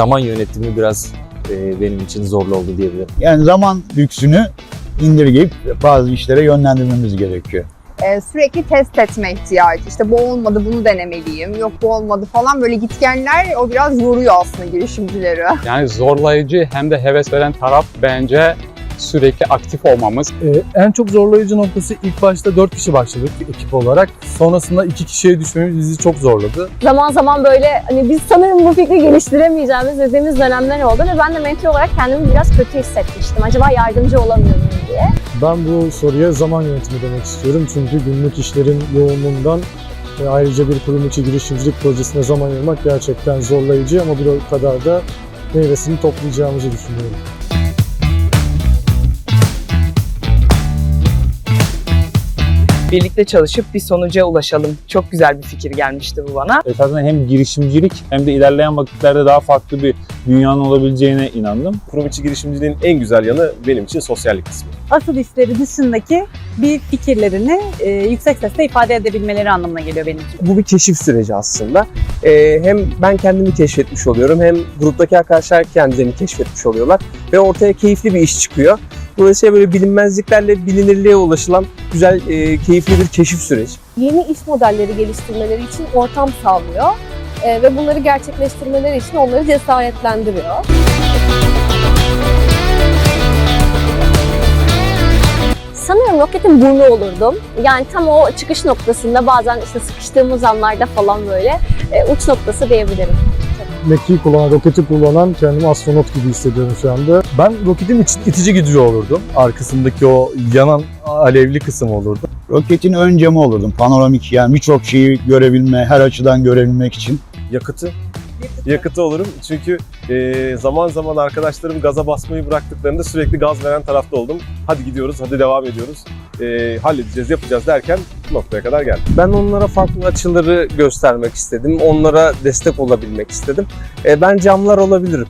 zaman yönetimi biraz e, benim için zorlu oldu diyebilirim. Yani zaman lüksünü indirgeyip bazı işlere yönlendirmemiz gerekiyor. Ee, sürekli test etme ihtiyacı. İşte bu olmadı bunu denemeliyim. Yok bu olmadı falan böyle gitgenler o biraz yoruyor aslında girişimcileri. Yani zorlayıcı hem de heves veren taraf bence sürekli aktif olmamız. Ee, en çok zorlayıcı noktası ilk başta 4 kişi başladık ekip olarak. Sonrasında 2 kişiye düşmemiz bizi çok zorladı. zaman zaman böyle hani biz sanırım bu fikri geliştiremeyeceğimiz dediğimiz dönemler oldu ve ben de mentor olarak kendimi biraz kötü hissetmiştim. Acaba yardımcı olamıyor muyum diye. Ben bu soruya zaman yönetimi demek istiyorum. Çünkü günlük işlerin yoğunluğundan ve ayrıca bir kurum içi girişimcilik projesine zaman ayırmak gerçekten zorlayıcı ama bir o kadar da meyvesini toplayacağımızı düşünüyorum. Birlikte çalışıp bir sonuca ulaşalım. Çok güzel bir fikir gelmişti bu bana. Esasında hem girişimcilik hem de ilerleyen vakitlerde daha farklı bir dünyanın olabileceğine inandım. Kurum içi girişimciliğin en güzel yanı benim için sosyallik kısmı. asıl işleri dışındaki bir fikirlerini e, yüksek sesle ifade edebilmeleri anlamına geliyor benim için. Bu bir keşif süreci aslında. Ee, hem ben kendimi keşfetmiş oluyorum hem gruptaki arkadaşlar kendilerini keşfetmiş oluyorlar ve ortaya keyifli bir iş çıkıyor. Dolayısıyla böyle bilinmezliklerle bilinirliğe ulaşılan güzel, e, keyifli bir keşif süreci. Yeni iş modelleri geliştirmeleri için ortam sağlıyor Ee, ve bunları gerçekleştirmeleri için onları cesaretlendiriyor. Sanıyorum roketin burnu olurdum. Yani tam o çıkış noktasında bazen işte sıkıştığımız anlarda falan böyle e, uç noktası diyebilirim. Mekiği kullanan, roketi kullanan kendimi astronot gibi hissediyorum şu anda. Ben roketin iç- itici gücü olurdum. Arkasındaki o yanan alevli kısım olurdu. Roketin ön camı olurdum. Panoramik yani birçok şeyi görebilme, her açıdan görebilmek için. Yakıtı. Yakıtı olurum çünkü e, zaman zaman arkadaşlarım gaza basmayı bıraktıklarında sürekli gaz veren tarafta oldum. Hadi gidiyoruz, hadi devam ediyoruz. E, halledeceğiz, yapacağız derken bu noktaya kadar geldim. Ben onlara farklı açıları göstermek istedim. Onlara destek olabilmek istedim. E, ben camlar olabilirim.